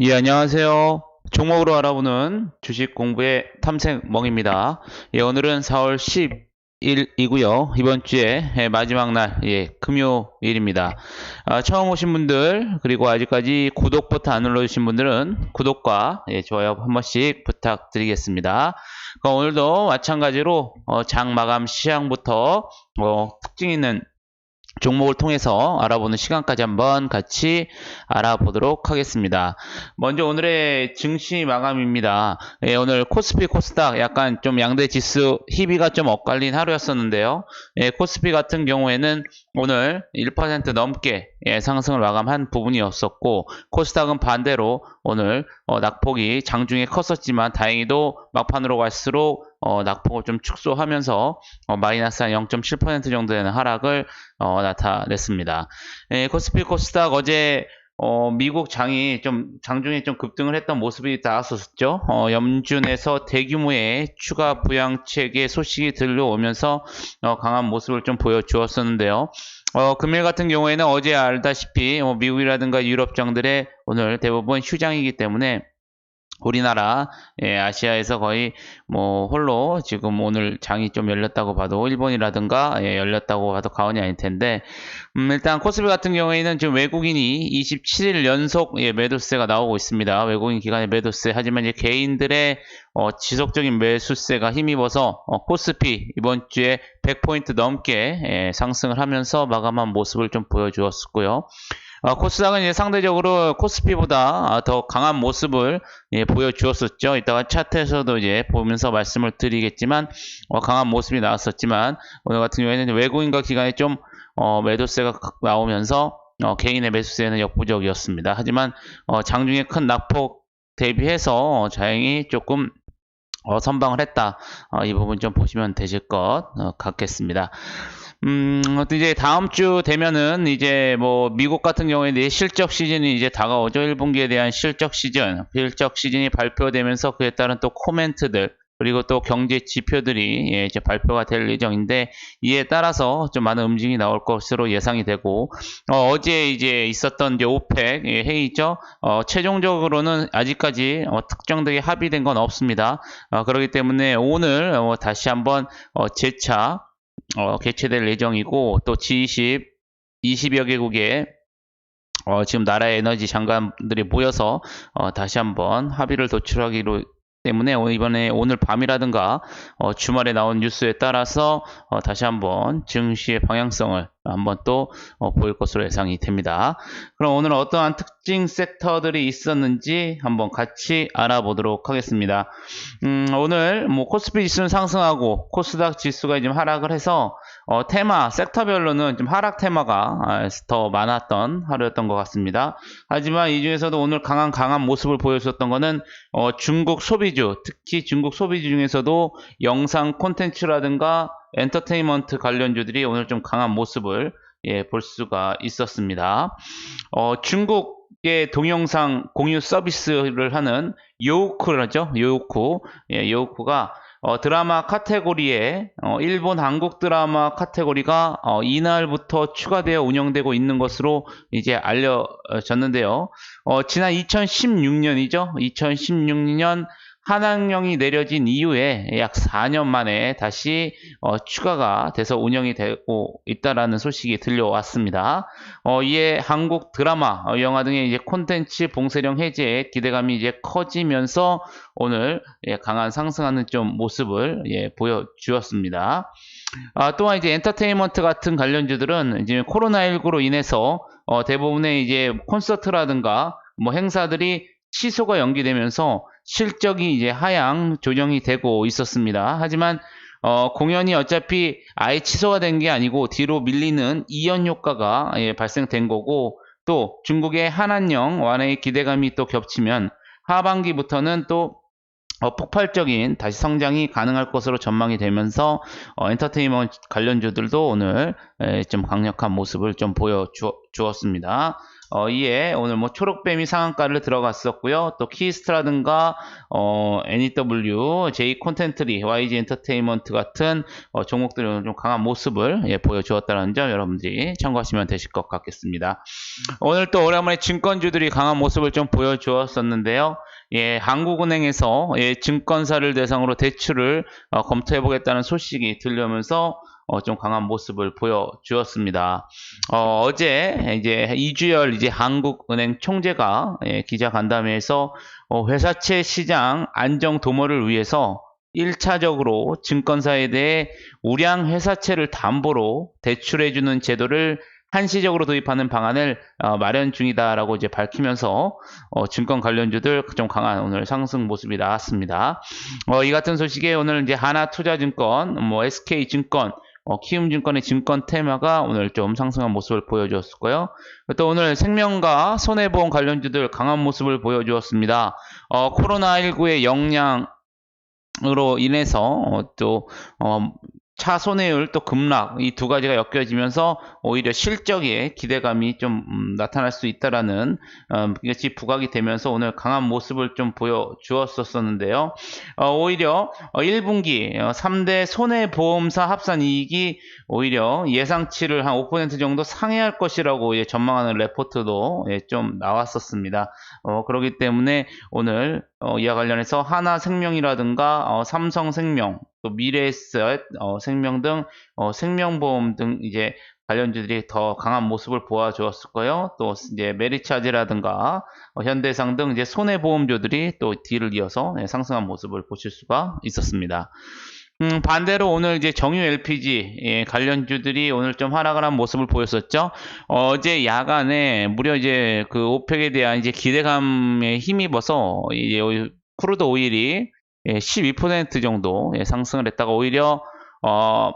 예, 안녕하세요. 종목으로 알아보는 주식 공부의 탐색멍입니다. 예, 오늘은 4월 10일이고요. 이번 주에 예, 마지막 날, 예, 금요일입니다. 아, 처음 오신 분들, 그리고 아직까지 구독부터 안 눌러주신 분들은 구독과 예, 좋아요 한 번씩 부탁드리겠습니다. 그럼 오늘도 마찬가지로 어, 장 마감 시향부터 어, 특징 있는 종목을 통해서 알아보는 시간까지 한번 같이 알아보도록 하겠습니다. 먼저 오늘의 증시 마감입니다. 예, 오늘 코스피 코스닥 약간 좀 양대 지수 희비가 좀 엇갈린 하루였었는데요. 예, 코스피 같은 경우에는 오늘 1% 넘게 예, 상승을 마감한 부분이었었고 코스닥은 반대로 오늘 어, 낙폭이 장중에 컸었지만 다행히도 막판으로 갈수록 어, 낙폭을 좀 축소하면서 어, 마이너스 한 0.7% 정도 되는 하락을 어, 나타냈습니다. 예, 코스피 코스닥 어제 어, 미국 장이 좀 장중에 좀 급등을 했던 모습이 나왔었죠. 어, 염준에서 대규모의 추가 부양책의 소식이 들려오면서 어, 강한 모습을 좀 보여주었었는데요. 어, 금일 같은 경우에는 어제 알다시피 어, 미국이라든가 유럽 장들의 오늘 대부분 휴장이기 때문에 우리나라 예, 아시아에서 거의 뭐 홀로 지금 오늘 장이 좀 열렸다고 봐도 일본이라든가 예, 열렸다고 봐도 과언이 아닐 텐데 음, 일단 코스피 같은 경우에는 지금 외국인이 27일 연속 예, 매도세가 나오고 있습니다. 외국인 기관의 매도세 하지만 이제 개인들의 어, 지속적인 매수세가 힘입어서 어, 코스피 이번 주에 100포인트 넘게 예, 상승을 하면서 마감한 모습을 좀 보여주었고요. 어, 코스닥은 이제 상대적으로 코스피보다 아, 더 강한 모습을 예, 보여주었었죠. 이따가 차트에서도 이제 보면서 말씀을 드리겠지만 어, 강한 모습이 나왔었지만 오늘 같은 경우에는 외국인과 기관이 좀 어, 매도세가 나오면서 어, 개인의 매수세는 역부족이었습니다. 하지만 어, 장중에 큰 낙폭 대비해서 어, 다행히 조금 어, 선방을 했다. 어, 이 부분 좀 보시면 되실 것 어, 같겠습니다. 음, 또 이제 다음 주 되면은 이제 뭐 미국 같은 경우에는 이제 실적 시즌이 이제 다가오죠. 1분기에 대한 실적 시즌, 실적 시즌이 발표되면서 그에 따른 또 코멘트들, 그리고 또 경제 지표들이 예, 이제 발표가 될 예정인데 이에 따라서 좀 많은 움직임이 나올 것으로 예상이 되고 어, 제 이제 있었던 이제 오펙 예, 회의죠. 어, 최종적으로는 아직까지 어, 특정되게 합의된 건 없습니다. 어, 그렇기 때문에 오늘 어, 다시 한번 어, 재차 어, 개최될 예정이고 또 G20 20여 개국의 어, 지금 나라의 에너지 장관들이 모여서 어, 다시 한번 합의를 도출하기로 때문에 이번에 오늘 밤이라든가 어, 주말에 나온 뉴스에 따라서 어, 다시 한번 증시의 방향성을 한번 또 어, 보일 것으로 예상이 됩니다. 그럼 오늘 어떠한 특징 섹터들이 있었는지 한번 같이 알아보도록 하겠습니다. 음, 오늘 뭐 코스피 지수는 상승하고 코스닥 지수가 지금 하락을 해서 어, 테마 섹터별로는 좀 하락 테마가 아, 더 많았던 하루였던 것 같습니다. 하지만 이 중에서도 오늘 강한 강한 모습을 보여줬던 것은 어, 중국 소비주 특히 중국 소비주 중에서도 영상 콘텐츠라든가 엔터테인먼트 관련주들이 오늘 좀 강한 모습을 예, 볼 수가 있었습니다. 어, 중국의 동영상 공유 서비스를 하는 요우쿠라죠. 요우쿠. 예, 요우쿠가 어, 드라마 카테고리에 어, 일본 한국 드라마 카테고리가 어, 이날부터 추가되어 운영되고 있는 것으로 이제 알려졌는데요. 어, 지난 2016년이죠. 2016년 한학령이 내려진 이후에 약 4년 만에 다시 어, 추가가 돼서 운영이 되고 있다라는 소식이 들려왔습니다. 어, 이에 한국 드라마, 어, 영화 등의 이제 콘텐츠 봉쇄령 해제에 기대감이 이제 커지면서 오늘 예, 강한 상승하는 좀 모습을 예, 보여주었습니다. 아, 또한 이제 엔터테인먼트 같은 관련주들은 이제 코로나19로 인해서 어, 대부분의 이제 콘서트라든가 뭐 행사들이 취소가 연기되면서 실적이 이제 하향 조정이 되고 있었습니다. 하지만 어, 공연이 어차피 아예 취소가 된 게 아니고 뒤로 밀리는 이연 효과가 예, 발생된 거고 또 중국의 한한령 완화의 기대감이 또 겹치면 하반기부터는 또 어, 폭발적인 다시 성장이 가능할 것으로 전망이 되면서 어, 엔터테인먼트 관련주들도 오늘 에, 좀 강력한 모습을 좀 보여주었습니다. 어, 이에 오늘 뭐 초록뱀이 상한가를 들어갔었고요. 또 키스트라든가 어, NEW, J 콘텐트리, YG 엔터테인먼트 같은 어, 종목들이 오늘 좀 강한 모습을 예, 보여주었다는 점 여러분들이 참고하시면 되실 것 같겠습니다. 오늘 또 오랜만에 증권주들이 강한 모습을 좀 보여주었었는데요. 예, 한국은행에서 예, 증권사를 대상으로 대출을 어, 검토해 보겠다는 소식이 들려오면서 어, 좀 강한 모습을 보여주었습니다. 어, 제 이제 이주열 이제 한국은행 총재가 예, 기자 간담회에서 어, 회사채 시장 안정 도모를 위해서 1차적으로 증권사에 대해 우량 회사채를 담보로 대출해주는 제도를 한시적으로 도입하는 방안을 어, 마련 중이다라고 이제 밝히면서 어, 증권 관련주들 좀 강한 오늘 상승 모습이 나왔습니다. 어, 이 같은 소식에 오늘 이제 하나투자증권, 뭐 SK증권, 어, 키움증권의 증권 테마가 오늘 좀 상승한 모습을 보여주었고요. 또 오늘 생명과 손해보험 관련주들 강한 모습을 보여주었습니다. 어, 코로나19의 영향으로 인해서 어, 또 어, 차손해율 또 급락 이 두 가지가 엮여지면서 오히려 실적에 기대감이 좀 음, 나타날 수 있다라는 어, 이것이 부각이 되면서 오늘 강한 모습을 좀 보여주었었는데요. 어, 오히려 어, 1분기 3대 손해보험사 합산 이익이 오히려 예상치를 한 5% 정도 상회할 것이라고 예, 전망하는 레포트도 예, 좀 나왔었습니다. 어, 그렇기 때문에 오늘 어, 이와 관련해서 하나생명이라든가 어, 삼성생명 또 미래에셋 어, 생명 등 어, 생명보험 등 이제 관련주들이 더 강한 모습을 보여주었을 고요또 이제 메리차지라든가 어, 현대상 등 이제 손해보험주들이 또 뒤를 이어서 네, 상승한 모습을 보실 수가 있었습니다. 음, 반대로 오늘 이제 정유 LPG 예, 관련주들이 오늘 좀 하락을 한 모습을 보였었죠. 어제 야간에 무려 이제 그 오펙에 대한 이제 기대감에 힘입어서 이제 크루드 오일이 예, 12% 정도 예, 상승을 했다가 오히려 어,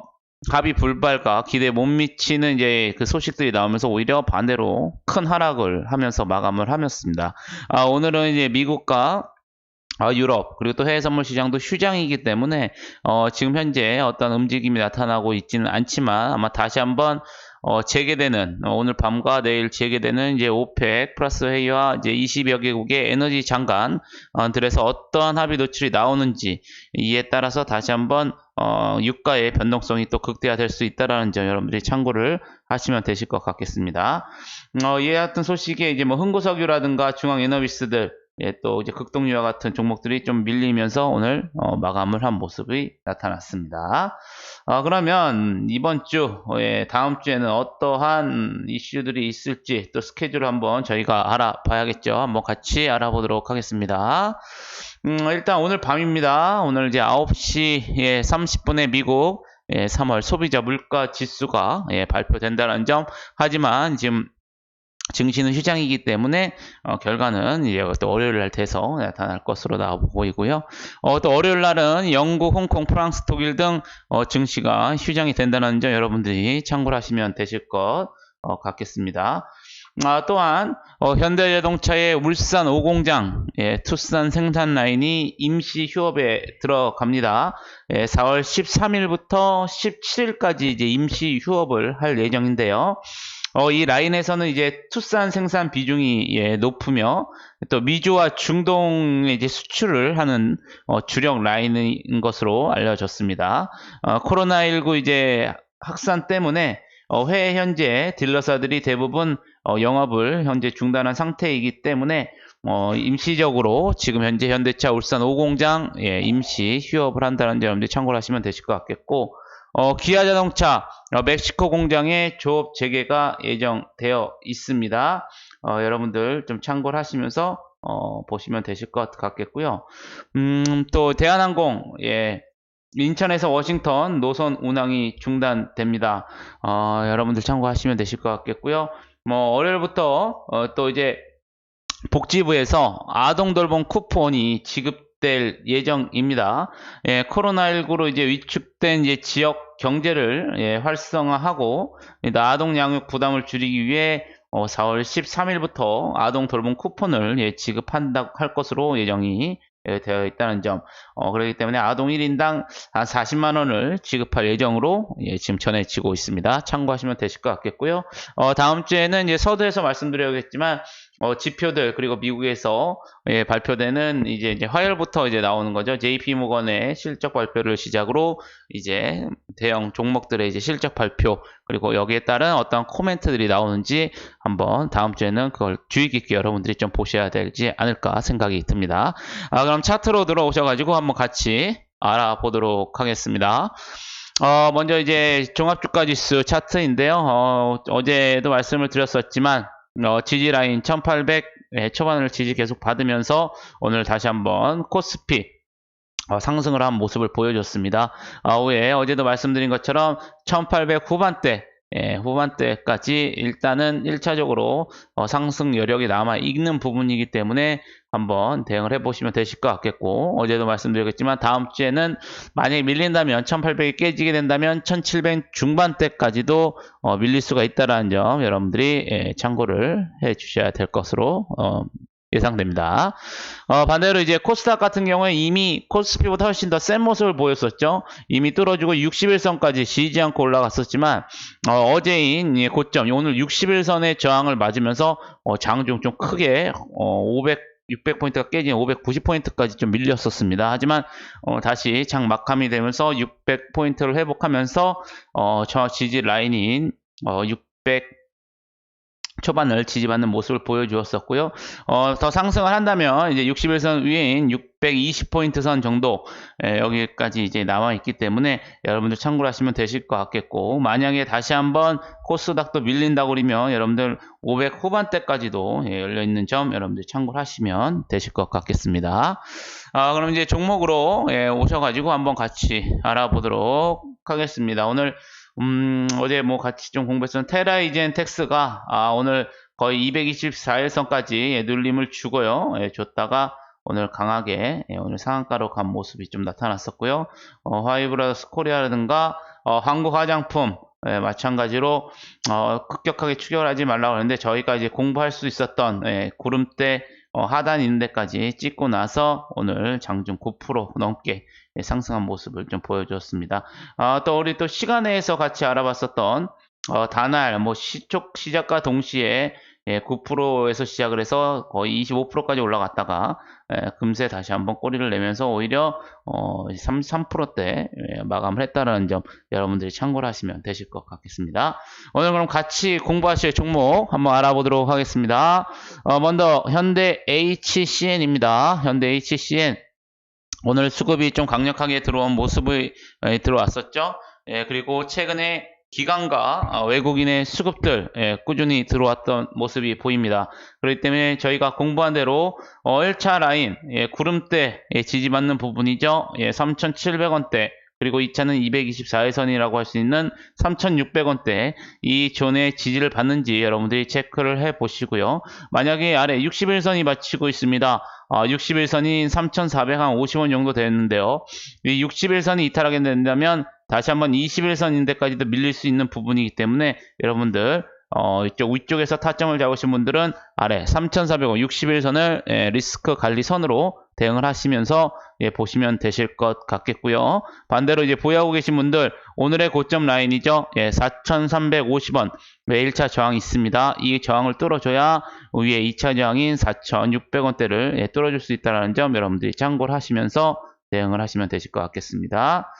갑이 불발과 기대에 못 미치는 이제 그 소식들이 나오면서 오히려 반대로 큰 하락을 하면서 마감을 하였습니다. 아, 오늘은 이제 미국과 아, 유럽 그리고 또 해외 선물 시장도 휴장이기 때문에 어, 지금 현재 어떤 움직임이 나타나고 있지는 않지만 아마 다시 한번 어, 재개되는 어, 오늘 밤과 내일 재개되는 이제 오펙 플러스 회의와 이제 20여 개국의 에너지 장관들에서 어떠한 합의 노출이 나오는지 이에 따라서 다시 한번 어, 유가의 변동성이 또 극대화될 수 있다라는 점 여러분들이 참고를 하시면 되실 것 같겠습니다. 어, 이에 같은 소식에 이제 뭐 흥구석유라든가 중앙에너비스들 예, 또 이제 극동유와 같은 종목들이 좀 밀리면서 오늘 어, 마감을 한 모습이 나타났습니다. 어, 그러면 이번 주, 예, 다음 주에는 어떠한 이슈들이 있을지 또 스케줄을 한번 저희가 알아봐야겠죠. 한번 같이 알아보도록 하겠습니다. 음, 일단 오늘 밤입니다. 오늘 이제 9시 예, 30분에 미국 예, 3월 소비자 물가 지수가 예, 발표된다는 점. 하지만 지금 증시는 휴장이기 때문에 어, 결과는 이제 또 월요일 날 돼서 나타날 것으로 나와 보이고요. 어, 또 월요일 날은 영국, 홍콩, 프랑스, 독일 등 어, 증시가 휴장이 된다는 점 여러분들이 참고를 하시면 되실 것 어, 같겠습니다. 아, 또한 어, 현대자동차의 울산 5공장 예, 투싼 생산 라인이 임시 휴업에 들어갑니다. 예, 4월 13일부터 17일까지 이제 임시 휴업을 할 예정인데요. 어, 이 라인에서는 이제 투싼 생산 비중이 예, 높으며 또 미주와 중동에 이제 수출을 하는 어, 주력 라인인 것으로 알려졌습니다. 어, 코로나19 이제 확산 때문에 어, 회 현재 딜러사들이 대부분 어, 영업을 현재 중단한 상태이기 때문에 어, 임시적으로 지금 현재 현대차 울산 5공장 예, 임시 휴업을 한다는 점 여러분들이 참고를 하시면 되실 것 같겠고 어, 기아자동차 어, 멕시코 공장의 조업 재개가 예정되어 있습니다. 어, 여러분들 좀 참고를 하시면서 어, 보시면 되실 것 같겠고요. 음, 또 대한항공 예, 인천에서 워싱턴 노선 운항이 중단됩니다. 어, 여러분들 참고하시면 되실 것 같겠고요. 뭐 월요일부터 어, 또 이제 복지부에서 아동 돌봄 쿠폰이 지급 될 예정입니다. 예, 코로나19로 이제 위축된 이제 지역 경제를 예, 활성화하고 아동 양육 부담을 줄이기 위해 어, 4월 13일부터 아동 돌봄 쿠폰을 예, 지급한다고 할 것으로 예정이 예, 되어 있다는 점. 어, 그렇기 때문에 아동 1인당 한 40만 원을 지급할 예정으로 예, 지금 전해지고 있습니다. 참고하시면 되실 것 같겠고요. 어, 다음 주에는 이제 서두에서 말씀드려야겠지만 어, 지표들 그리고 미국에서 예, 발표되는 이제, 이제 화요일부터 이제 나오는 거죠. JP 모건의 실적 발표를 시작으로 이제 대형 종목들의 이제 실적 발표 그리고 여기에 따른 어떤 코멘트들이 나오는지 한번 다음 주에는 그걸 주의 깊게 여러분들이 좀 보셔야 되지 않을까 생각이 듭니다. 아, 그럼 차트로 들어오셔가지고 한번 같이 알아보도록 하겠습니다. 어, 먼저 이제 종합주가지수 차트인데요. 어, 어제도 말씀을 드렸었지만 어, 지지 라인 1800 예, 초반을 지지 계속 받으면서 오늘 다시 한번 코스피 어, 상승을 한 모습을 보여줬습니다. 아, 후에 어제도 말씀드린 것처럼 1800 후반대 예, 후반대까지 일단은 1차적으로 어, 상승 여력이 남아 있는 부분이기 때문에 한번 대응을 해보시면 되실 것 같겠고 어제도 말씀드렸겠지만 다음 주에는 만약에 밀린다면 1800이 깨지게 된다면 1700 중반대까지도 어, 밀릴 수가 있다는 점 여러분들이 예, 참고를 해 주셔야 될 것으로 어, 예상됩니다. 어, 반대로 이제 코스닥 같은 경우에 이미 코스피보다 훨씬 더 센 모습을 보였었죠. 이미 뚫어주고 61선까지 지지 않고 올라갔었지만 어, 제인 고점 오늘 61선의 저항을 맞으면서 어, 장중 좀 크게 500 600포인트가 깨진 590포인트까지 좀 밀렸었습니다. 하지만 어, 다시 장 막함이 되면서 600포인트를 회복하면서 어, 저 지지 라인인 600 초반을 지지받는 모습을 보여주었었고요. 어, 더 상승을 한다면 이제 61선 위인 620포인트 선 정도 에, 여기까지 이제 나와 있기 때문에 여러분들 참고를 하시면 되실 것 같겠고 만약에 다시 한번 코스닥도 밀린다고 그러면 여러분들 500 후반대까지도 예, 열려 있는 점 여러분들 참고를 하시면 되실 것 같겠습니다. 아, 그럼 이제 종목으로 예, 오셔가지고 한번 같이 알아보도록 하겠습니다. 오늘 음, 어제 뭐 같이 좀 공부했던 테라이젠 텍스가 아, 오늘 거의 224일선까지 예, 눌림을 주고요. 예, 줬다가 오늘 강하게 예, 오늘 상한가로 간 모습이 좀 나타났었고요. 어, 화이브라더스 코리아라든가 어, 한국 화장품 예, 마찬가지로 어, 급격하게 추격을 하지 말라고 하는데 저희가 이제 공부할 수 있었던 예, 구름대 어, 하단 있는 데까지 찍고 나서 오늘 장중 9% 넘게 예, 상승한 모습을 좀 보여주었습니다. 아, 또 우리 또 시간에서 같이 알아봤었던 어, 다날 뭐 시촉 시작과 동시에 예, 9%에서 시작을 해서 거의 25%까지 올라갔다가 예, 금세 다시 한번 꼬리를 내면서 오히려 어, 33%대 예, 마감을 했다는 점 여러분들이 참고를 하시면 되실 것 같겠습니다. 오늘 그럼 같이 공부하실 종목 한번 알아보도록 하겠습니다. 어, 먼저 현대 HCN입니다. 현대 HCN 오늘 수급이 좀 강력하게 들어온 모습이 예, 들어왔었죠. 예, 그리고 최근에 기관과 어, 외국인의 수급들 예, 꾸준히 들어왔던 모습이 보입니다. 그렇기 때문에 저희가 공부한 대로 어, 1차 라인 예, 구름대 예, 지지받는 부분이죠. 예, 3,700원대 그리고 2차는 224회선이라고 할 수 있는 3,600원대 이 존의 지지를 받는지 여러분들이 체크를 해 보시고요. 만약에 아래 61선이 맞추고 있습니다. 어, 61선이 3,450원 정도 되는데요. 이 61선이 이탈하게 된다면 다시 한번 21선인데까지도 밀릴 수 있는 부분이기 때문에 여러분들 어, 이쪽 위쪽에서 타점을 잡으신 분들은 아래 3,400원 61선을 예, 리스크 관리 선으로 대응을 하시면서 예, 보시면 되실 것 같겠고요. 반대로 이제 보유하고 계신 분들 오늘의 고점 라인이죠. 예, 4,350원 매 1차 저항이 있습니다. 이 저항을 뚫어줘야 위에 2차 저항인 4,600원대를 예, 뚫어줄 수 있다는 점 여러분들이 참고를 하시면서 대응을 하시면 되실 것 같겠습니다.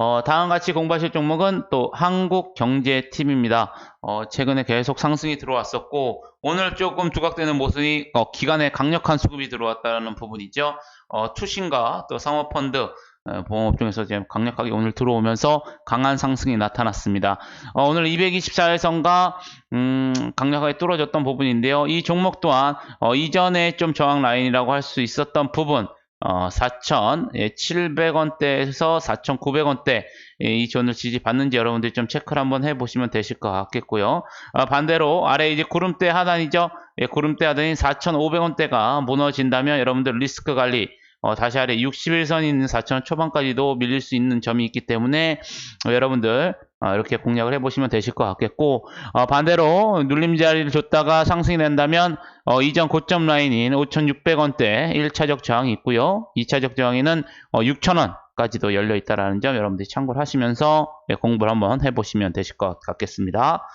어, 다음 같이 공부하실 종목은 또 한국경제팀입니다. 어, 최근에 계속 상승이 들어왔었고 오늘 조금 두각되는 모습이 어, 기간에 강력한 수급이 들어왔다는 부분이죠. 어, 투신과 또 상업펀드 어, 보험업종에서 지금 강력하게 오늘 들어오면서 강한 상승이 나타났습니다. 어, 오늘 224일선과 음, 강력하게 뚫어졌던 부분인데요. 이 종목 또한 어, 이전에 좀 저항 라인이라고 할 수 있었던 부분 어, 4,700원대에서 4,900원대 이 존을 지지받는지 여러분들이 좀 체크를 한번 해보시면 되실 것 같겠고요. 어, 반대로 아래 이제 구름대 하단이죠. 예, 구름대 하단인 4,500원대가 무너진다면 여러분들 리스크 관리 어, 다시 아래 61선 있는 4,000원 초반까지도 밀릴 수 있는 점이 있기 때문에 어, 여러분들 어, 이렇게 공략을 해보시면 되실 것 같겠고 어, 반대로 눌림 자리를 줬다가 상승이 된다면 어, 이전 고점 라인인 5,600원대 1차적 저항이 있고요. 2차적 저항에는 어, 6,000원까지도 열려 있다라는 점 여러분들이 참고를 하시면서 예, 공부를 한번 해보시면 되실 것 같겠습니다.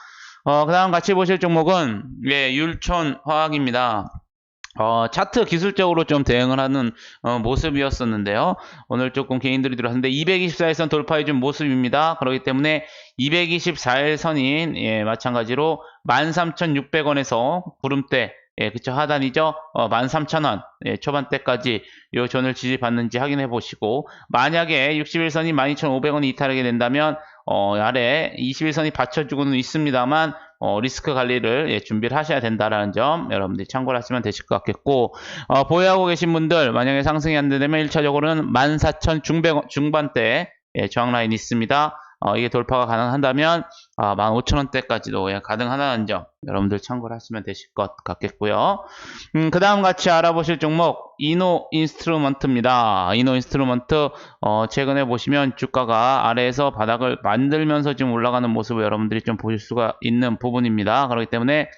어, 그 다음 같이 보실 종목은 예, 율촌화학입니다. 어, 차트 기술적으로 좀 대응을 하는 어, 모습이었었는데요. 오늘 조금 개인들이 들어왔는데 224일선 돌파해 준 모습입니다. 그렇기 때문에 224일선인 예, 마찬가지로 13,600원에서 구름대 예, 그쵸 하단이죠. 어, 13,000원 예, 초반대까지 요 존을 지지받는지 확인해 보시고 만약에 61선이 12,500원이 이탈하게 된다면 어, 아래 21선이 받쳐주고는 있습니다만 어, 리스크 관리를 예, 준비를 하셔야 된다라는 점 여러분들이 참고를 하시면 되실 것 같겠고 어, 보유하고 계신 분들 만약에 상승이 안 되면 1차적으로는 14,000 중백, 중반대 예, 저항 라인이 있습니다. 어, 이게 돌파가 가능한다면 아, 15,000원대까지도 예, 가능하다는 점 여러분들 참고를 하시면 되실 것 같겠고요. 음, 그 다음 같이 알아보실 종목 이노 인스트루먼트입니다. 이노 인스트루먼트 어, 최근에 보시면 주가가 아래에서 바닥을 만들면서 지금 올라가는 모습을 여러분들이 좀 보실 수가 있는 부분입니다. 그렇기 때문에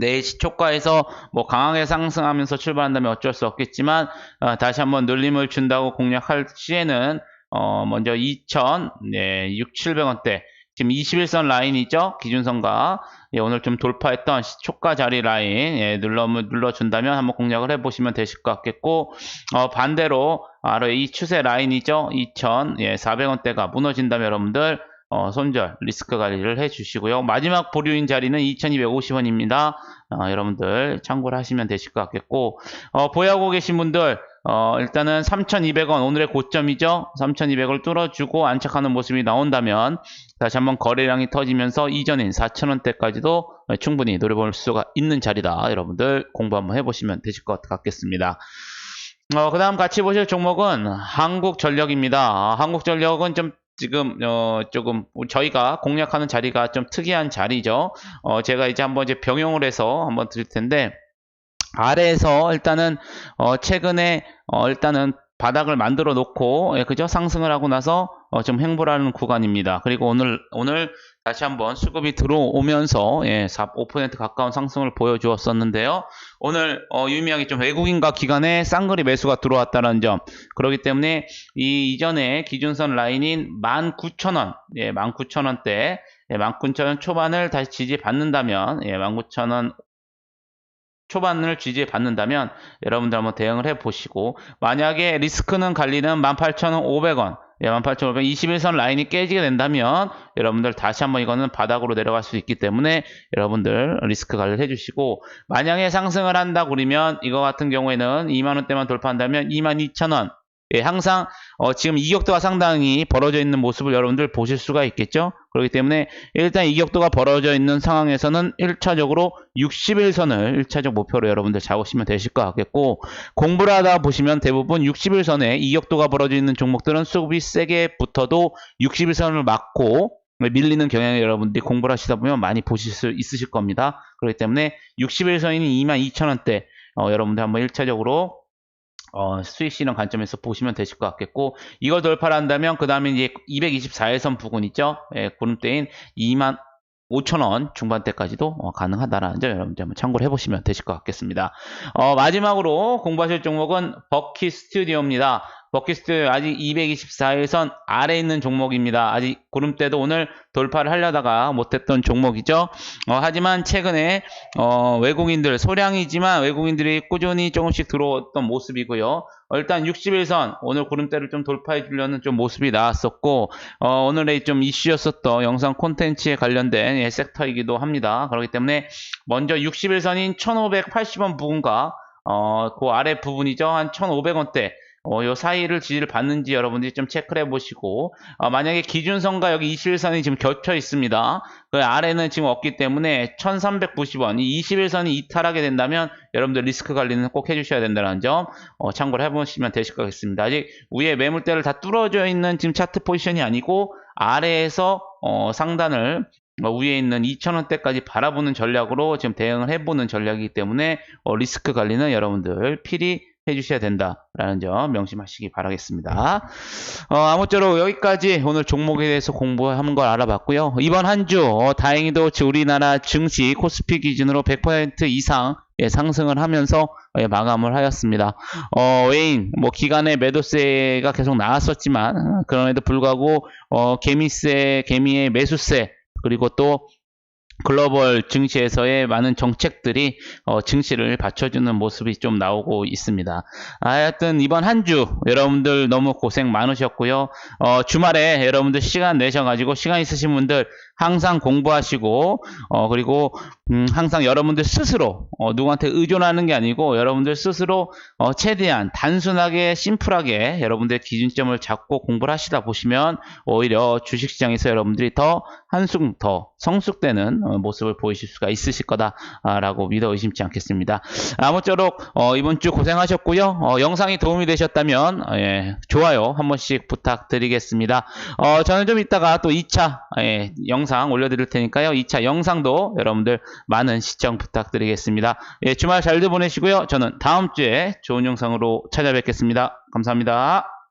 내일 시초가에서 뭐 강하게 상승하면서 출발한다면 어쩔 수 없겠지만 어, 다시 한번 눌림을 준다고 공략할 시에는 어, 먼저 2,000, 네, 6, 700원대. 지금 21선 라인이죠? 기준선과. 예, 오늘 좀 돌파했던 초가 자리 라인, 예, 눌러, 눌러준다면 한번 공략을 해보시면 되실 것 같겠고, 어, 반대로, 바로 이 추세 라인이죠? 2,000, 예, 400원대가 무너진다면 여러분들, 어, 손절, 리스크 관리를 해 주시고요. 마지막 보류인 자리는 2,250원입니다. 어, 여러분들 참고를 하시면 되실 것 같겠고, 어, 보유하고 계신 분들, 어, 일단은 3,200원, 오늘의 고점이죠? 3,200원을 뚫어주고 안착하는 모습이 나온다면, 다시 한번 거래량이 터지면서 이전인 4,000원대까지도 충분히 노려볼 수가 있는 자리다. 여러분들 공부 한번 해보시면 되실 것 같겠습니다. 어, 그 다음 같이 보실 종목은 한국전력입니다. 한국전력은 좀 지금 어 조금 저희가 공략하는 자리가 좀 특이한 자리죠. 어 제가 이제 한번 이제 병용을 해서 한번 드릴 텐데 아래에서 일단은 어 최근에 어 일단은 바닥을 만들어 놓고 예, 그죠 상승을 하고 나서 어, 좀 횡보라는 구간입니다. 그리고 오늘 오늘 다시 한번 수급이 들어오면서 예, 4, 5% 가까운 상승을 보여주었었는데요. 오늘 어, 유의미하게 좀 외국인과 기관의 쌍거리 매수가 들어왔다는 점 그렇기 때문에 이 이전에 기준선 라인인 19,000원 예, 19,000원대 예, 19,000원 초반을 다시 지지받는다면 예, 19,000원 초반을 지지해 받는다면 여러분들 한번 대응을 해 보시고 만약에 리스크는 관리는 18,500원 예, 18,500원 21선 라인이 깨지게 된다면 여러분들 다시 한번 이거는 바닥으로 내려갈 수 있기 때문에 여러분들 리스크 관리를 해주시고 만약에 상승을 한다 그러면 이거 같은 경우에는 2만원대만 돌파한다면 22,000원 예, 항상 어, 지금 이격도가 상당히 벌어져 있는 모습을 여러분들 보실 수가 있겠죠. 그렇기 때문에 일단 이격도가 벌어져 있는 상황에서는 1차적으로 60일선을 1차적 목표로 여러분들 잡으시면 되실 것 같겠고 공부를 하다 보시면 대부분 60일선에 이격도가 벌어져 있는 종목들은 수급이 세게 붙어도 60일선을 막고 밀리는 경향을 여러분들이 공부를 하시다 보면 많이 보실 수 있으실 겁니다. 그렇기 때문에 60일선인 22,000원대 어, 여러분들 한번 1차적으로 어, 수익 실현 관점에서 보시면 되실 것 같겠고 이걸 돌파를 한다면 그 다음에 이제 221선 부근 있죠 예, 구름대인 2만 5천원 중반대까지도 어, 가능하다라는 점 여러분들 한번 참고를 해보시면 되실 것 같겠습니다. 어, 마지막으로 공부하실 종목은 버키 스튜디오입니다. 버키스트 아직 224일선 아래 있는 종목입니다. 아직 구름대도 오늘 돌파를 하려다가 못했던 종목이죠. 어, 하지만 최근에 어, 외국인들 소량이지만 외국인들이 꾸준히 조금씩 들어왔던 모습이고요. 어, 일단 61선 오늘 구름대를 좀 돌파해 주려는 좀 모습이 나왔었고 어, 오늘의 좀 이슈였었던 영상 콘텐츠에 관련된 예, 섹터이기도 합니다. 그렇기 때문에 먼저 61선인 1580원 부분과 어, 그 아래 부분이죠. 한 1500원대 어, 요 사이를 지지를 받는지 여러분들이 좀 체크를 해보시고 어, 만약에 기준선과 여기 21선이 지금 겹쳐 있습니다. 그 아래는 지금 없기 때문에 1390원 이 21선이 이탈하게 된다면 여러분들 리스크 관리는 꼭 해주셔야 된다는 점 어, 참고를 해보시면 되실 것 같습니다. 아직 위에 매물대를 다 뚫어져 있는 지금 차트 포지션이 아니고 아래에서 어, 상단을 어, 위에 있는 2,000원대까지 바라보는 전략으로 지금 대응을 해보는 전략이기 때문에 어, 리스크 관리는 여러분들 필히 해주셔야 된다라는 점 명심하시기 바라겠습니다. 어, 아무쪼록 여기까지 오늘 종목에 대해서 공부한 걸 알아봤고요. 이번 한주 다행히도 우리나라 증시 코스피 기준으로 100% 이상 예, 상승을 하면서 예, 마감을 하였습니다. 어, 외인, 뭐, 기간에 매도세가 계속 나왔었지만, 어, 그럼에도 불구하고, 어, 개미세, 개미의 매수세, 그리고 또, 글로벌 증시에서의 많은 정책들이 어, 증시를 받쳐주는 모습이 좀 나오고 있습니다. 아, 하여튼 이번 한 주 여러분들 너무 고생 많으셨고요. 어, 주말에 여러분들 시간 내셔가지고 시간 있으신 분들 항상 공부하시고 어, 그리고 음, 항상 여러분들 스스로 어, 누구한테 의존하는 게 아니고 여러분들 스스로 어, 최대한 단순하게 심플하게 여러분들 기준점을 잡고 공부를 하시다 보시면 오히려 주식시장에서 여러분들이 더 한숨 더 성숙되는 어, 모습을 보이실 수가 있으실 거다라고 믿어 의심치 않겠습니다. 아무쪼록 어, 이번 주 고생하셨고요. 어, 영상이 도움이 되셨다면 어, 예, 좋아요 한 번씩 부탁드리겠습니다. 어, 저는 좀 이따가 또 2차 예, 영상 올려드릴 테니까요. 2차 영상도 여러분들 많은 시청 부탁드리겠습니다. 예, 주말 잘들 보내시고요. 저는 다음 주에 좋은 영상으로 찾아뵙겠습니다. 감사합니다.